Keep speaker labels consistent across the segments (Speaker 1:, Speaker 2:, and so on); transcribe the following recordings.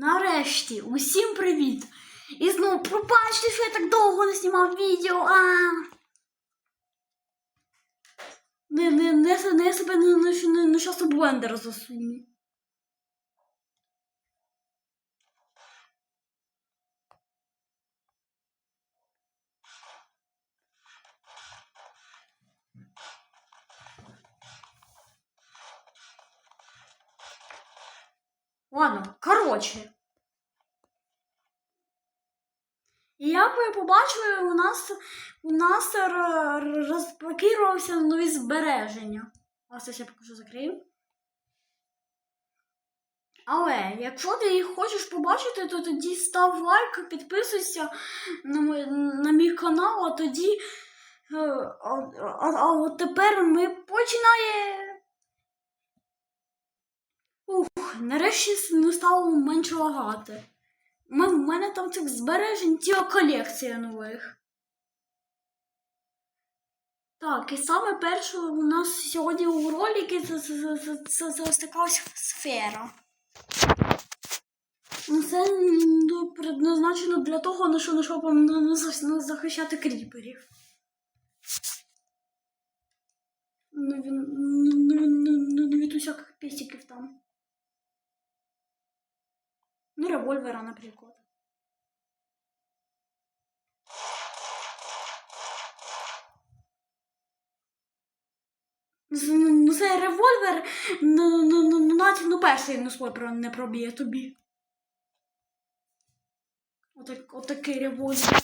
Speaker 1: Нарешті, усім привіт! І знову пробачте, що я так довго не знімав відео. А... Не, не, не, не себе не, не, не, не не у блендер засуну. Ладно, коротше. І як ви побачили, у нас у нас розблокувалися нові збереження. Ось це ще покажу закрию. Але якщо ти їх хочеш побачити, то тоді став лайк, підписуйся на, мій- на мій канал, а тоді. е, А, а, а тепер ми починаємо. Ух, нарешті не стало менше лагати. У мен- мене там цих збережень ціла колекція нових. Так, і саме перше у нас сьогодні у роліки це, ось сфера. Ну, Це ну, предназначено для того, що, на щоб зах- не захищати кріперів. Ну, ну, ну, ну, ну, ну, від усяких пістиків там. Ну, револьвера, наприклад. Ну, цей револьвер ну, ну, ну, ну, навіть ну, перший ну, свой не проб'є тобі. Отак, отакий револьвер.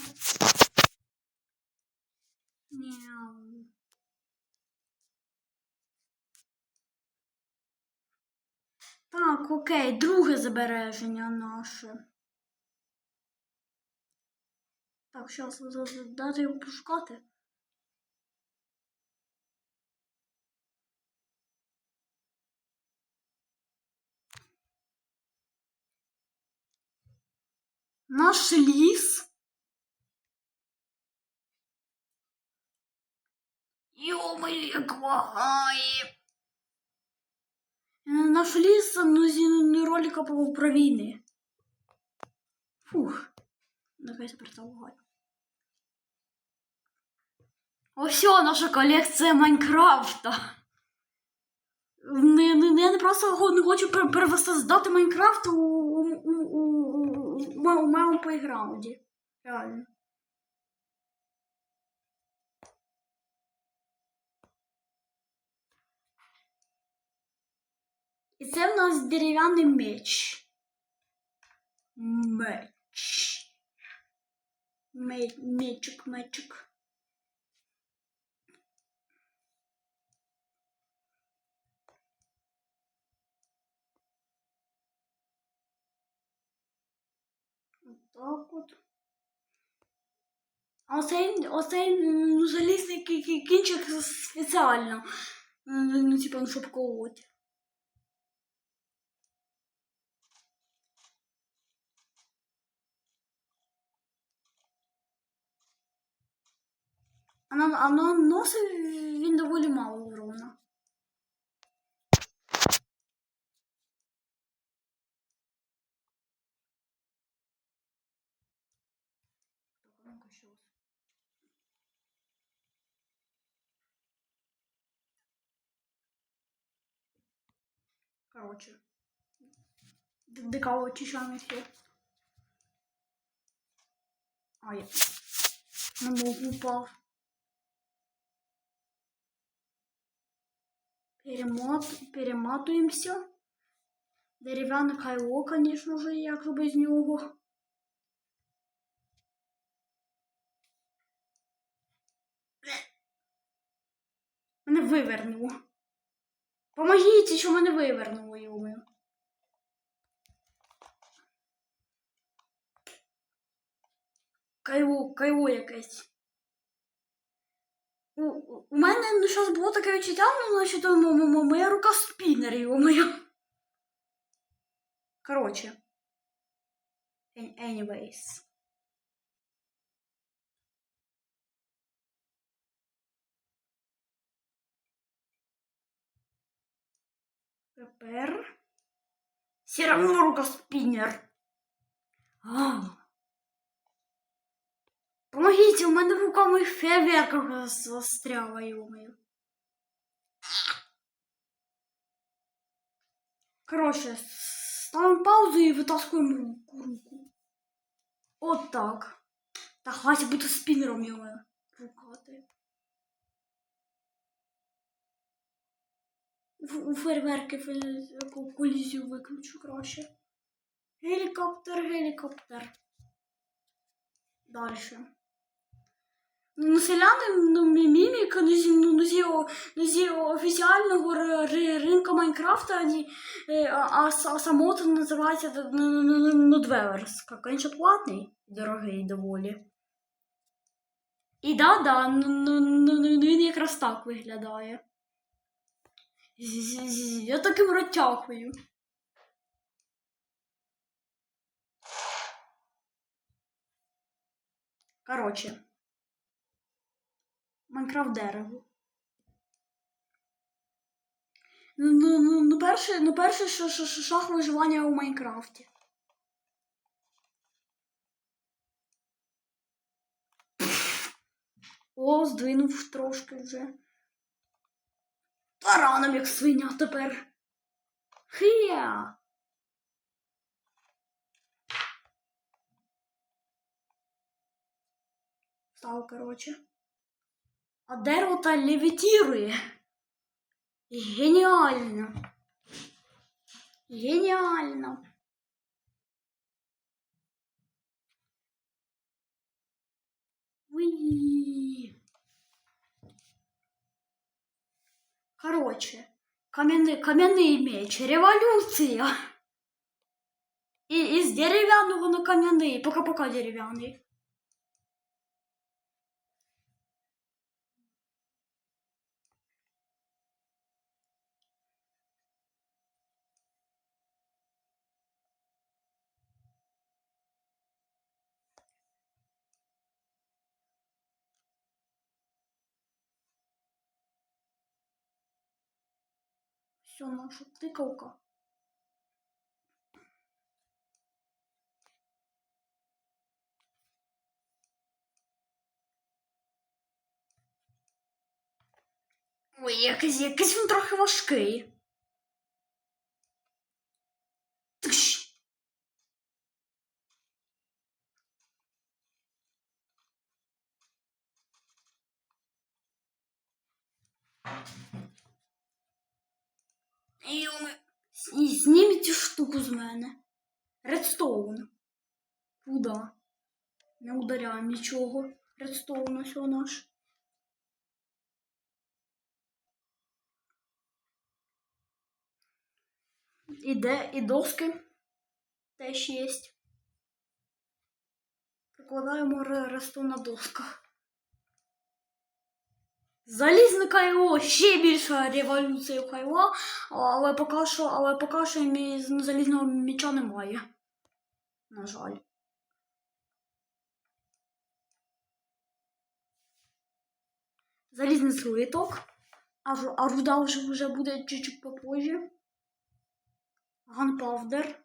Speaker 1: Мяу. Так, окей, друге збереження наше. Так, зараз дати його пошукати. Наш ліс. Йоми, як лагає. Е, Наш ліс ну, зі ну, ролика про, війни. Фух. Це лагає. Ось наша колекція Майнкрафта. Не, не, я не просто не хочу пер- перевоссоздати Майнкрафт у, у, у, у, у моєму плейграунді. Реально. Це в нас дерев'яний меч. Меч. Ме- Мечик, мечик. Так от. А оцей, ну, залізний кі- кі- кінчик спеціально. Ну, типа, ну, щоб колоть. А на, а на носить він доволі мало урона. Так, а ну-ка, щас. Короче. Д- Дикаво очищаємо все. А, я на ногу упав. Перемат... Перематуємося. Дерев'яне кайло, конечно же, як без нього. Мене вивернуло. Помогіть, що мене вивернуло його. Кайло, кайло якесь. У, мене ну, щось було таке відчуття, ну, значить, моя рука спінер його моя. Коротше. Anyways. Тепер. Все равно рука спінер. А. Помогите, у мене руками фейерверка застряла, ё-моё. Короче, ставим паузу и вытаскиваем руку. руку. Вот так. Та хватит бути спінером, ё-моё. Рукати. У фейерверки фе- ко- колізію виключу краще. Гелікоптер, гелікоптер. Дальше. Ну, селяни, ну, мі- мімік, ну, зі, ну, зі, ну, зі офіціального ри- ри- ринку Майнкрафта, ні, е, а, а, а само це називається ну, ну, ну, ну, ну, ще платний, дорогий доволі. І да-да, ну, ну, ну, ну, він якраз так виглядає. Я таким розтягую. Короче. Майнкрафт дерево. Ну, ну, ну, ну, перше, ну, перше ш- ш- ш- шаг виживання у Майнкрафті. О, здвинув трошки вже. Тараном, як свиня тепер. Хія. Став, короче. А дерево-то левітірує. Геніально. Геніально. Уи. Короче, кам'яний, кам'яний меч, революція. І, із дерев'яного на кам'яний, пока-пока дерев'яний. Все, нашу тикалка. Ой, якийсь, якийсь він трохи важкий. Йоми. Зні- Зніміть штуку з мене. Редстоун. Куда? Не ударяємо нічого. Редстоун ось наш. І де, і доски теж є. Прикладаємо ре- ресту на досках. Залізника його ще більша революція Хайва, але поки що, але поки що залізного міча немає. На жаль. Залізний слиток. А, руда вже, вже буде чуть-чуть попозже. Ганпавдер.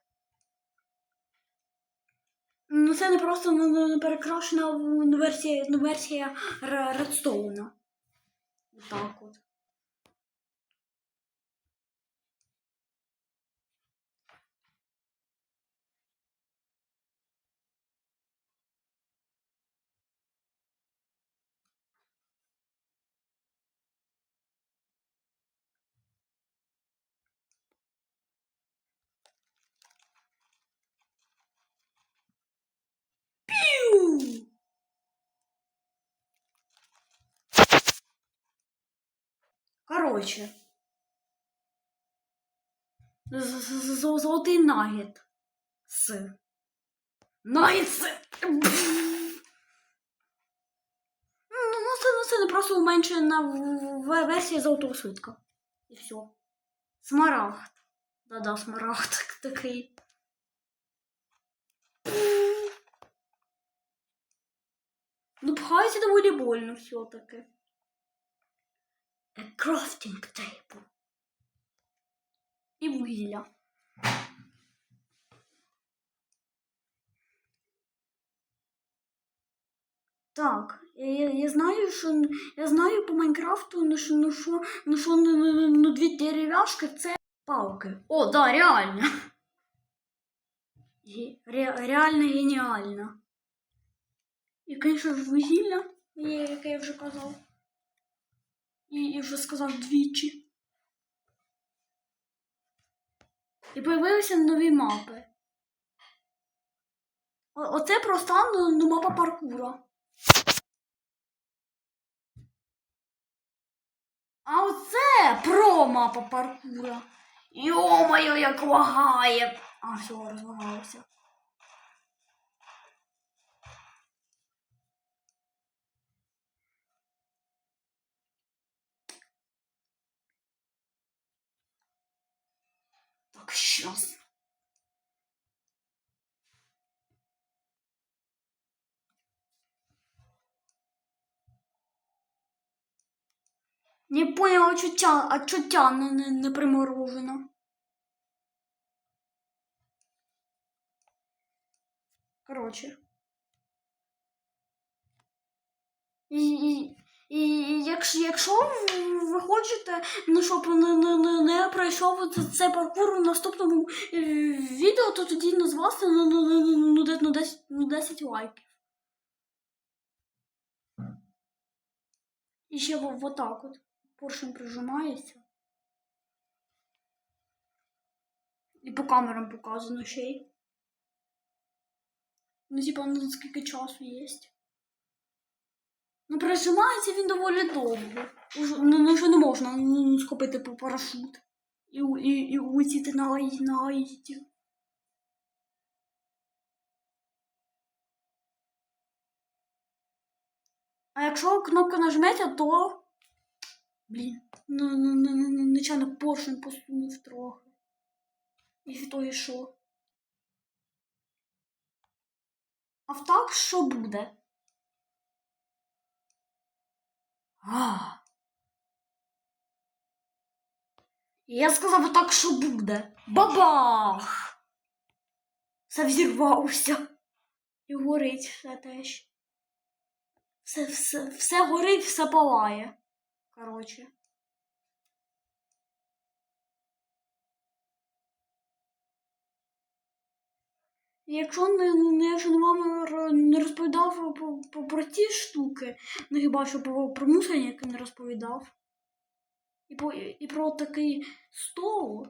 Speaker 1: Ну, це не просто ну, ну, перекрашена ну, версія, версія Ре- Редстоуна. Так от. Піу! Короче. Золотий нагід. С. Нагід с. Ну, ну, це, ну, це просто уменшена в- в- версія золотого свитка. І все. Смарагд. Да-да, смарагд такий. Ну, пхається доволі больно все-таки. Crafting table. І вугілля. Так, я, я, знаю, що я знаю по Майнкрафту, ну що, ну що, ну що ну, ну, ну, ну, дві дерев'яшки це палки. О, да, реально. Ре, реально геніально. І, звісно ж, вугілля, яке я вже казав. І, і вже сказав двічі. І появилися нові мапи. Оце проста ну, ну, мапа паркура. А оце про мапа паркура. Йо-моє, як лагає. А, все, розлагалося. Щас. Не поняла, чо тя, а чо тя не, не, не приморожена? Короче. І, і, і якщо, якщо ви хочете, ну, щоб не, не, не, не пройшов це- цей паркур в наступному е, відео, то тоді ну, з вас ну, ну, ну, ну, ну, десь- ну, 10, ну, 10 лайків. І ще в- вот так от. Поршень прижимається. І по камерам показано ще й. Ну, типа, ну скільки часу є. Ну, прижимається він доволі довго. Ну, ну, вже не можна ну, схопити по парашут. І, і, і улетіти на на. А якщо кнопку нажмете, то. Блін, ну, ну, ну, ну, ну, нечайно поршень посунув трохи. І то і що? А в так що буде? А. Я сказав так, що буде. Бабах! Все взірвався. І горить все теж. Все, все, все горить, все палає. Коротше. Якщо не, не, якщо не вам не розповідав про, про, про, ті штуки, ну хіба що про, про мусорник не розповідав. І про, і про такий стол.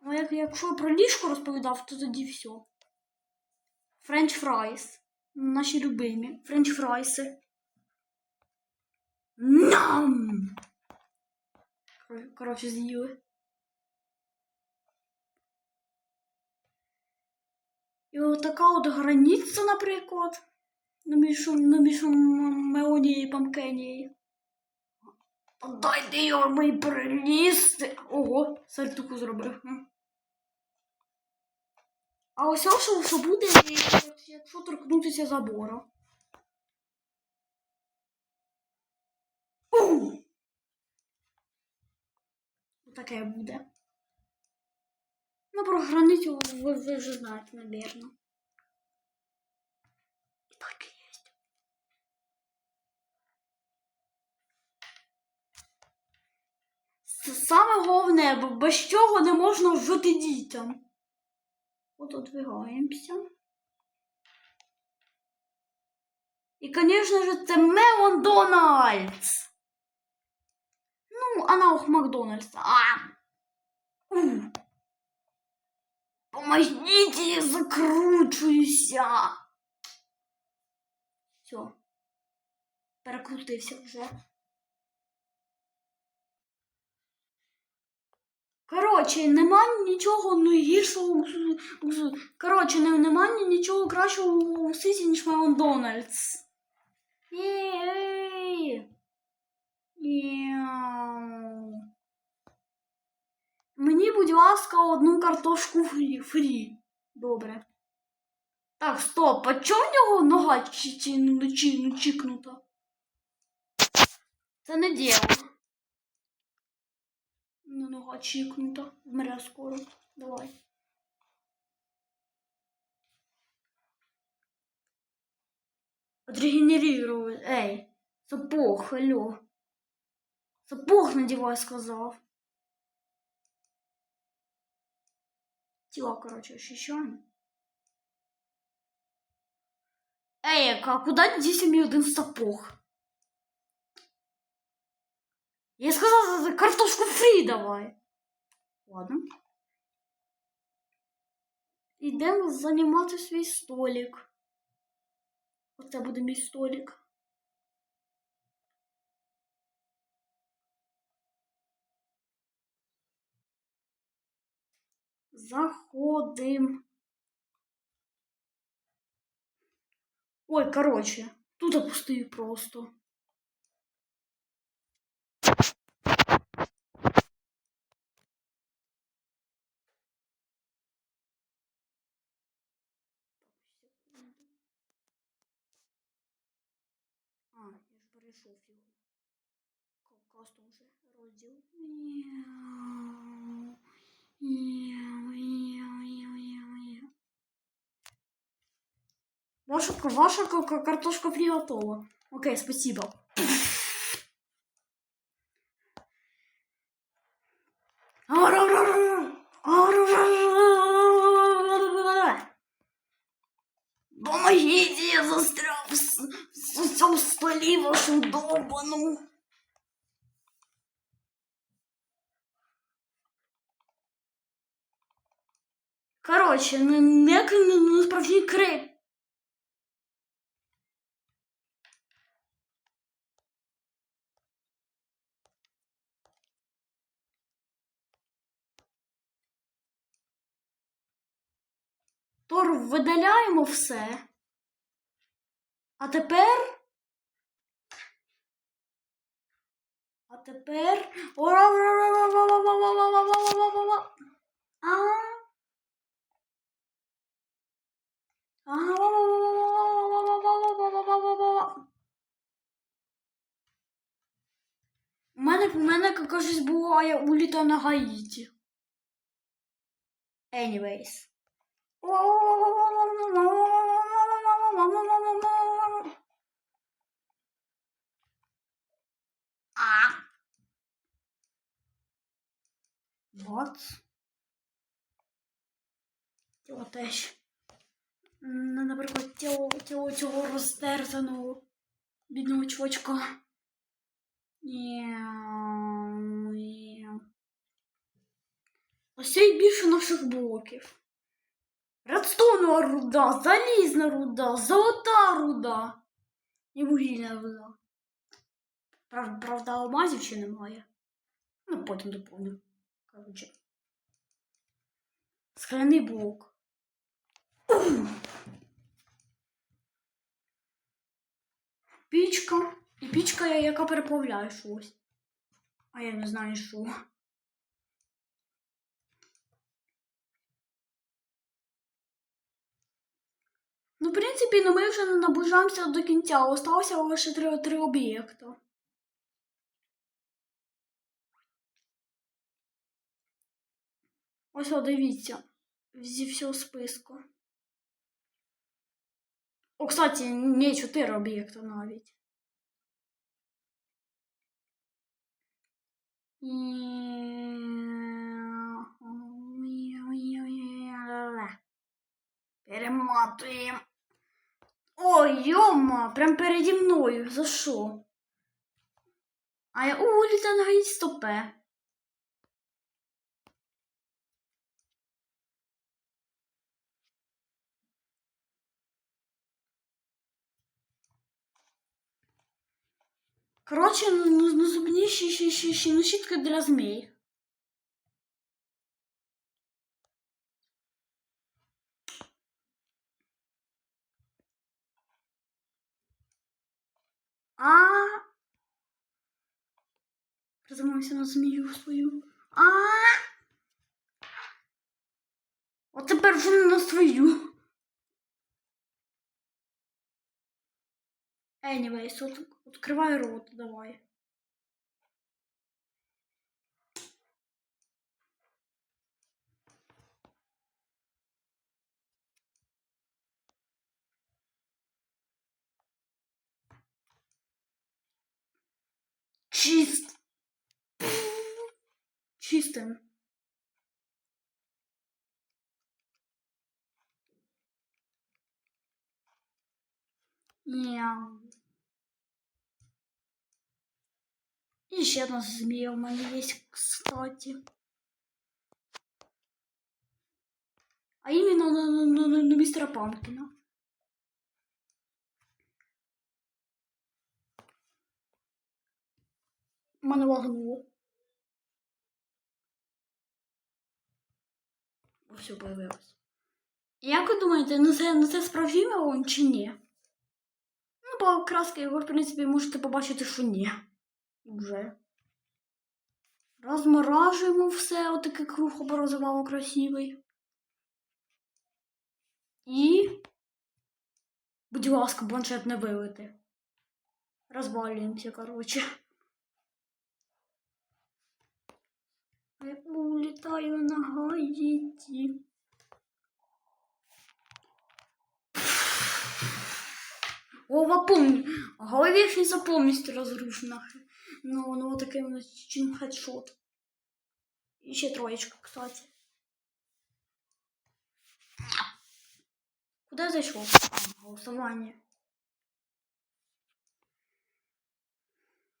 Speaker 1: А як, якщо про ліжко розповідав, то тоді все. Френч фрайс. Наші любимі. Френч фрайси. Кор- Коротше, з'їли. І от така от границя, наприклад. На між, Меонією і Памкенією. Дайте його мені прилізти. Ого, сальтуху зробив. А ось що, що буде, якщо- торкнутися забору. У! Таке буде. Ну, про границю ви, ви вже знаєте, напевно. І так і є. Це саме головне, бо без чого не можна жити дітям. От одвигаємося. І, звісно ж, це Мелон Дональдс. Ну, аналог Макдональдса. А! Помогите, я закручуюся. Все. Перекрутився вже. Коротше, нема нічого ну, гіршого. Коротше, не, нема нічого кращого у світі, ніж Макдональдс. Єй! Мені, будь ласка, одну картошку фрі. Добре. Так, стоп, а чому в нього нога чи, ну, ну, чікнута? Це не діло. Ну, нога чікнута. Вмре скоро. Давай. Отрегенерировать. Эй, сапог, алло. Сапог надевай, сказав. Тіло, короче, ощущаем. Эй, а куда дійся мій один сапог? Я сказал, за картошку фрі давай. Ладно. Ідемо займати свій столик. Оце буде мій столик. Заходим. Ой, короче, тут опустую просто. А, я ж перейшов його. Ка- Кастом вже розділ. Мяу, мяу, Ваша, ваша ка- ка- картошка фри готова. Окей, спасибо. Помогите, я застрял в, цьому столі вашу долбану. Короче, не, не, не, справжній крик. Тор видаляємо все. А тепер. А тепер. А. У мене, у мене кажуть, буває уліта на Гаїті. Anyways. Вот. Тіло теж. М, Наприклад, тіло, тіло цього розтерзаного бідного чувачка. Мяу. Ось це більше наших блоків. Редстоунова руда, залізна руда, золота руда і вугільна руда. Правда, алмазів ще немає. Ну, потім доповню. Коротше. Скляний блок. Пічка. І пічка, яка переплавляє щось. А я не знаю, що. Ну, в принципі, ну ми вже наближаємося до кінця. Осталося лише три, три об'єкта. Ось о, дивіться. Зі всього списку. О, кстати, не чотири об'єкта навіть. Перематуємо. Ой, йома, прям переді мною. За що? А я у літангаї стопе. Коротше, ну, ну, ну зубні ще, ще, ще, ще, ну, щітка для змій. А. Приземлився на змію свою. А. От тепер вже на свою. Anyways, от, відкривай рот, давай. чист... чистым. Мяу. Еще одна змея у меня есть, кстати. А именно на, на, на, на мистера Панкина. Мене лагнуло. О, все появилось. Як ви думаєте, ну це, ну це справжній мелон чи ні? Ну, по краски його, в принципі, можете побачити, що ні. Вже. Розморажуємо все, отакий круг образувало красивий. І. Будь ласка, планшет не вилити. Розвалюємося, коротше. Улітаю на гаїті. Ова помню. Головешница полностью разрушена. Ну, ну вот такой у нас чин хедшот. Еще троечка, кстати. Куда я зашел? А, голосование.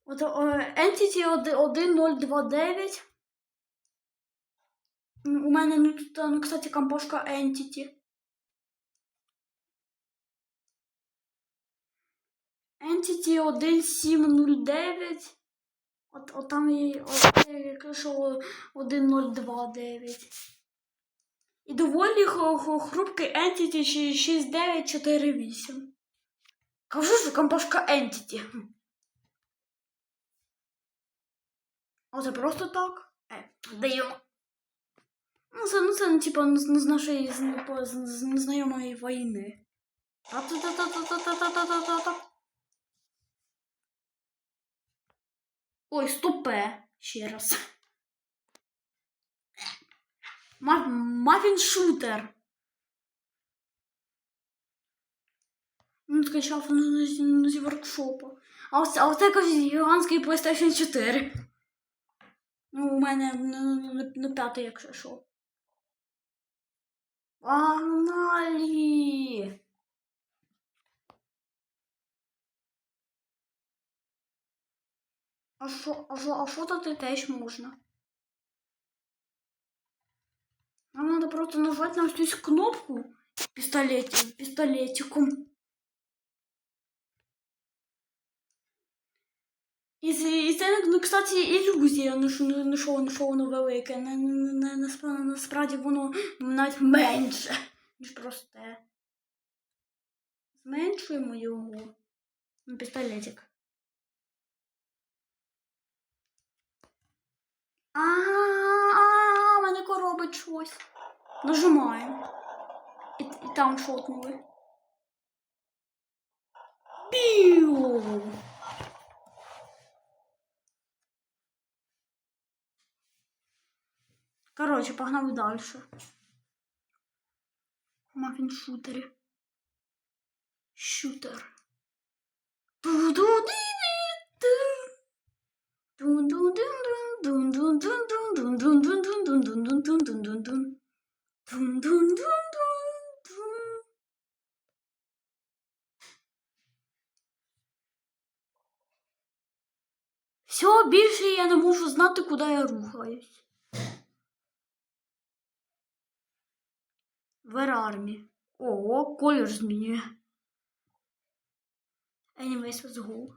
Speaker 1: Entity 1029. У мене ну, тут, ну, кстати, компошка Entity. Entity 1709. От, от там є от, яке що 1029. І доволі хрупкий Entity 6948. Кажу, що компашка Entity. А це просто так? Е, даємо. Ну, ну, ну, ну, з, з нашої з, ну, по- з, з незнайомої війни. Та-та-та-та-та-та-та-та-та-та. Ой, стопе. Ще раз. Ма- Мафін шутер. Ну, скачав ну, ну, ну, зі. А ось, а ось якось гігантський PlayStation 4. Ну, у мене ну, ну, на, на п'ятий, якщо що. Погнали! А що, а що, а фототи теж можна? Нам надо просто нажать на ось цю кнопку пістолеті, пістолетиком. І, і це, ну, кстати, ілюзія, ну, що, ну, що, ну, що воно велике. Не, не, не, насправді, насправді воно навіть менше, ніж просте. Зменшуємо його. Ну, пістолетик. А, а, мене коробить щось. Нажимаємо. І, і там шотнули. Піу! Короче, погнали дальше. Мафін шутері. Шутер. Все, більше я не можу знати, куди я рухаюсь. Верармі. Ого, колір змінює. Anyways, let's go.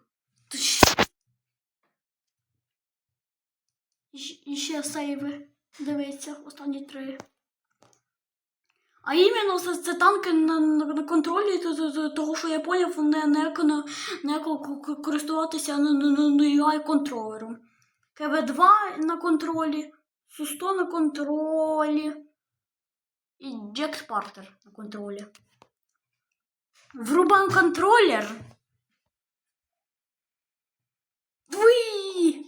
Speaker 1: І ще сейви. Дивіться, останні три. А іменно це, танки на, на, на контролі, то- то- то- того, що я поняв, не, не, не, не користуватися на, на, на UI контролером. КВ2 на контролі, Су100 на контролі і Джек Спартер на контролі. Врубан контролер. Ви!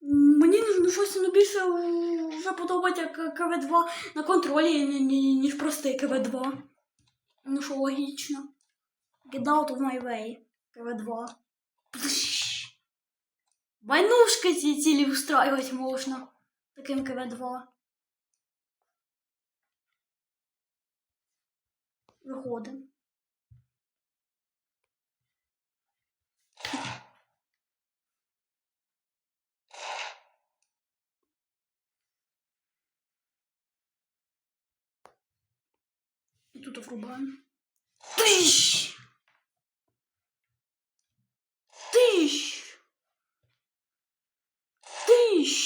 Speaker 1: Мені ну, щось ну, більше вже подобається КВ2 на контролі, ні- ні- ніж простий КВ2. Ну що логічно. Get out of my way. КВ2. Пш. Войнушки ці цілі устраивать можна. Таким КВ2. Виходимо. І тут врубаємо. Тыщ! Тыщ! Тыщ!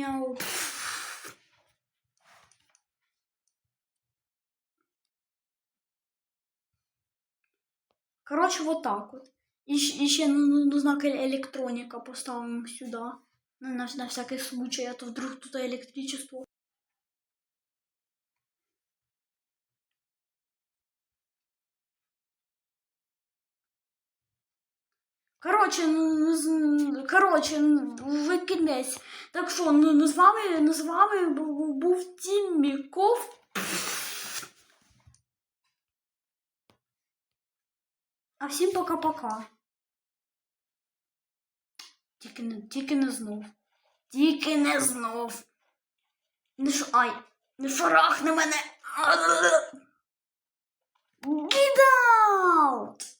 Speaker 1: Яу. Короче, вот так вот. І, щ- і ще ну, ну, ну, знак е- електроніка поставимо сюди. На, на, на всякий случай, а то вдруг тут електричество. Короче, ну, ну, короче, ну, ви кінець. Так що, ну, з вами, ну, з вами був Тім Міков. А всім пока-пока. Тільки не, тільки не знов. Тільки не знов. Не ш... Ай, не шарахни мене. Get out!